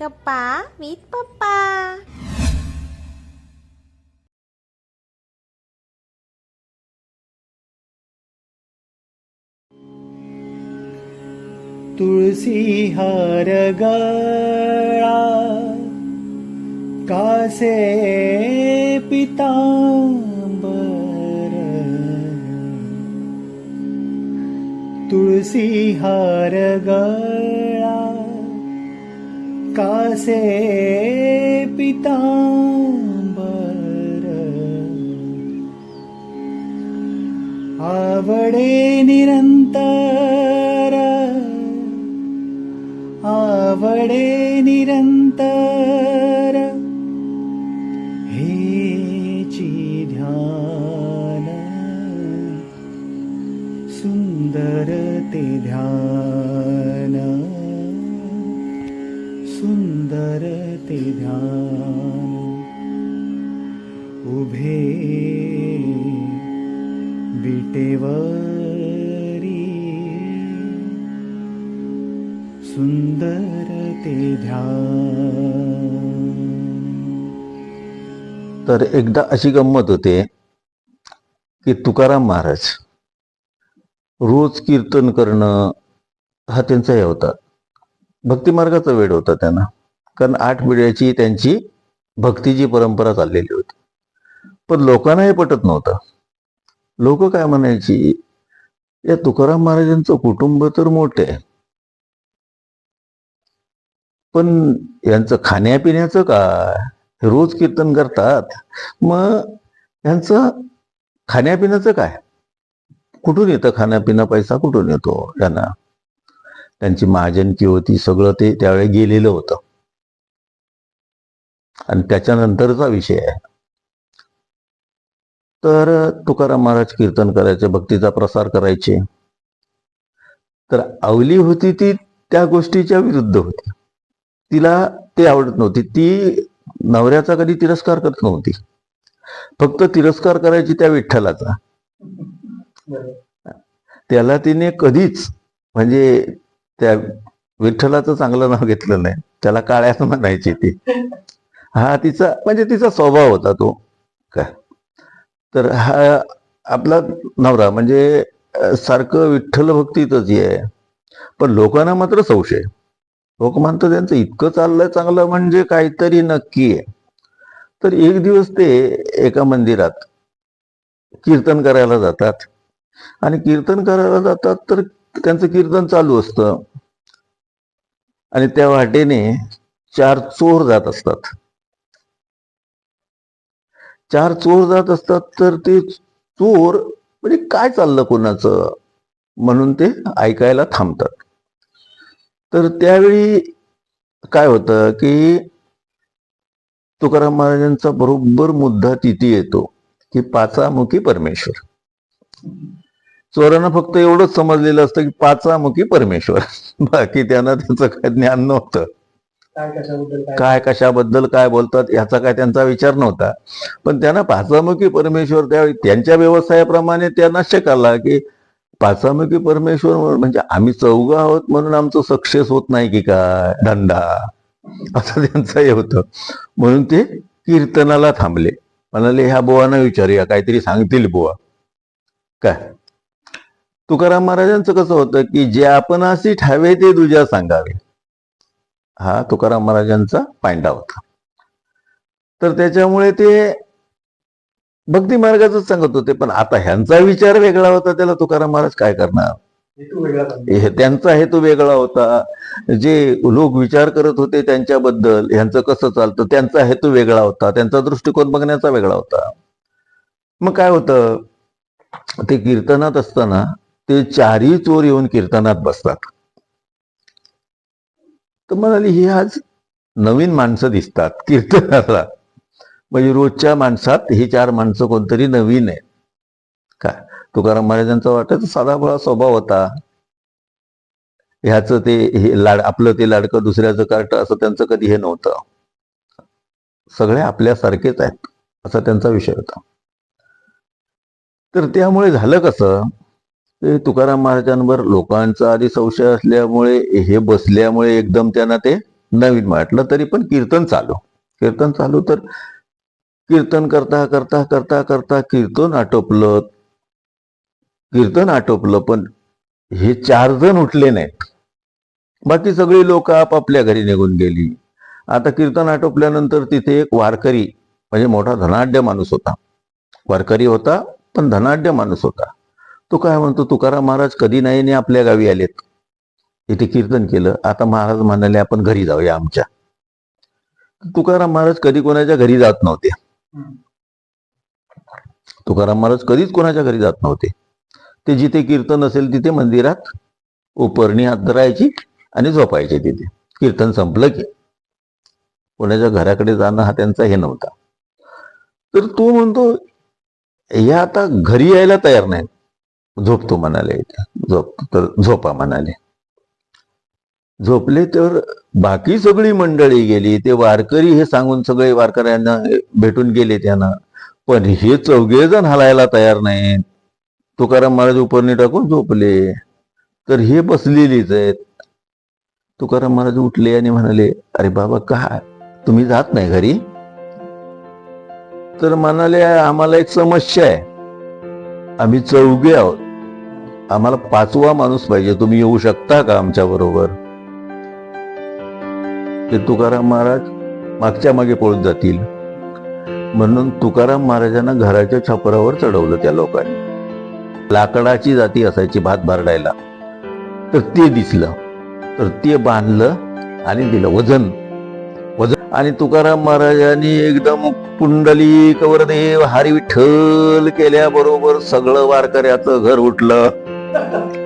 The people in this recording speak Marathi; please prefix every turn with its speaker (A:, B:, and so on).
A: गप्पा विथ पप्पा
B: तुळसी हार गळा कासे पितांबर. तुळसी हार गळा कासे पितांबर। आवडे निरंतर। आवडे निरंतर। हेची ध्यान। सुंदर ते ध्यान। सुंदर ते ध्यान. उभे विटेवरी. सुंदर ते ध्यान.
C: तर एकदा अशी गंमत होते की तुकाराम महाराज रोज कीर्तन करणं हा त्यांचा हे होता. भक्तिमार्गाचा वेळ होता त्यांना. कारण आठ पिढ्याची त्यांची भक्तीची परंपरा चाललेली होती. पण लोकांना हे पटत नव्हतं. लोक काय म्हणायची या तुकाराम महाराजांचं कुटुंब तर मोठे आहे. पण यांचं खाण्यापिण्याचं काय? हे रोज कीर्तन करतात. मग यांचं खाण्यापिण्याचं काय? कुठून येतं खाण्यापिणं? पैसा कुठून येतो यांना? त्यांची महाजनकी होती सगळं ते त्यावेळी गेलेलं होतं. आणि त्याच्यानंतरचा विषय आहे. तर तुकाराम महाराज कीर्तन करायचे भक्तीचा प्रसार करायचे. तर आवली होती ती त्या गोष्टीच्या विरुद्ध होती. तिला ते आवडत नव्हती. ती नवऱ्याचा कधी तिरस्कार करत नव्हती. फक्त तिरस्कार करायची त्या विठ्ठलाचा. त्याला तिने कधीच म्हणजे त्या विठ्ठलाचं चांगलं नाव घेतलं नाही. त्याला काळ्यात म्हणायची ती. हा तिचा म्हणजे तिचा स्वभाव होता तो. काय तर हा आपला नवरा म्हणजे सारखं विठ्ठल भक्तीतच आहे. पण लोकांना मात्र संशय लोक म्हणतात त्यांचं इतकं चाललंय चांगलं म्हणजे काहीतरी नक्की आहे. तर एक दिवस ते एका मंदिरात कीर्तन करायला जातात. आणि कीर्तन करायला जातात तर त्यांचं कीर्तन चालू असतं. आणि त्या वाटेने चार चोर जात असतात. चार चोर जात असतात तर ते चोर म्हणजे काय चाललं कोणाचं? म्हणून ते ऐकायला थांबतात. तर त्यावेळी काय होतं की तुकाराम महाराजांचा बरोबर मुद्दा तिथे येतो की पाचामुखी परमेश्वर. चोरांना फक्त एवढंच समजलेलं असतं की पाचामुखी परमेश्वर. बाकी त्यांना त्याचं काय ज्ञान नव्हतं.
B: काय कशाबद्दल काय?
C: बोलतात याचा काय त्यांचा विचार नव्हता. पण त्यांना पाचामुखी परमेश्वर त्यावेळी त्यांच्या व्यवसायाप्रमाणे त्यांना शक आला की पाचामुखी परमेश्वर म्हणजे आम्ही चौघ आहोत म्हणून आमचं सक्सेस होत नाही की काय? धंदा. असं त्यांचं हे होतं. म्हणून ते कीर्तनाला थांबले. म्हणाले ह्या बुवांना विचारूया काहीतरी सांगतील बुवा. काय? तुकाराम महाराजांचं कसं होतं की जे आपण अशी ठावे ते दुजा सांगावे. हा तुकाराम महाराजांचा पायंडा होता. तर त्याच्यामुळे ते भक्ती मार्गाच सांगत होते पण आता ह्यांचा विचार वेगळा होता त्याला तुकाराम महाराज काय करणार. हे त्यांचा हेतू वेगळा होता. जे लोक विचार करत होते त्यांच्याबद्दल ह्यांचं कसं चालतं त्यांचा हेतू वेगळा होता त्यांचा दृष्टिकोन बघण्याचा वेगळा होता. मग काय होतं ते कीर्तनात असताना ते चारही चोर येऊन कीर्तनात बसतात. तर म्हणाली ही आज नवीन माणसं दिसतात कीर्तनाला. म्हणजे रोजच्या माणसात ही चार माणसं कोणतरी नवीन आहेत. काय तुकाराम महाराजांचा वाटत साधा स्वभाव होता. ह्याचं ते हे लाड आपलं ते लाडकं दुसऱ्याचं कार्ट असं त्यांचं कधी हे नव्हतं. सगळे आपल्यासारखेच आहेत असा त्यांचा विषय होता. तर त्यामुळे झालं कसं ते तुकाराम महाराजांवर लोकांचा आधी संशय असल्यामुळे हे बसल्यामुळे एकदम त्यांना ते नवीन म्हटलं तरी पण कीर्तन चालू. कीर्तन चालू तर कीर्तन करता करता करता करता कीर्तन आटोपलं. कीर्तन आटोपलं पण हे चार जण उठले नाहीत. बाकी सगळी लोक आपापल्या घरी निघून गेली. आता कीर्तन आटोपल्यानंतर तिथे एक वारकरी म्हणजे मोठा धनाढ्य माणूस होता. वारकरी होता पण धनाढ्य माणूस होता. तो काय म्हणतो तुकाराम महाराज कधी नाही आणि आपल्या गावी आलेत. इथे कीर्तन केलं. आता महाराज म्हणाले आपण घरी जाऊया आमच्या. तुकाराम महाराज कधी कोणाच्या घरी जात नव्हते. तुकाराम महाराज कधीच कोणाच्या घरी जात नव्हते. ते जिथे कीर्तन असेल तिथे मंदिरात उपरणी हात धरायची आणि झोपायचे तिथे. कीर्तन संपलं की. कोणाच्या घराकडे जाणं हा त्यांचा हे नव्हता. तर तो म्हणतो हे आता घरी यायला तयार नाही झोपतो म्हणाले झोपतो झोप तर झोपा म्हणाले. झोपले तर बाकी सगळी मंडळी गेली. ते वारकरी हे सांगून सगळे वारकऱ्यांना भेटून गेले त्यांना. पण हे चौघे जण हलायला तयार नाहीत. तुकाराम महाराज उपरणी टाकून झोपले. तर हे बसलेलीच आहेत. तुकाराम महाराज उठले आणि म्हणाले अरे बाबा का? तुम्ही जात नाही घरी? तर म्हणाले आम्हाला एक समस्या आहे. आम्ही चौघे आहोत. आम्हाला पाचवा माणूस पाहिजे. तुम्ही येऊ शकता का आमच्या बरोबर? ते तुकाराम महाराज मागच्या मागे पळून जातील. म्हणून तुकाराम महाराजांना घराच्या छपरावर चढवलं त्या लोकांनी. लाकडाची जाती असायची भात भरडायला. तर ते दिसलं. तर ते बांधलं आणि दिलं वजन. वजन. आणि तुकाराम महाराजांनी एकदम पुंडली कवरदेव हरी विठ्ठल केल्याबरोबर सगळं वारकऱ्याचं घर उठलं. 감사합니다.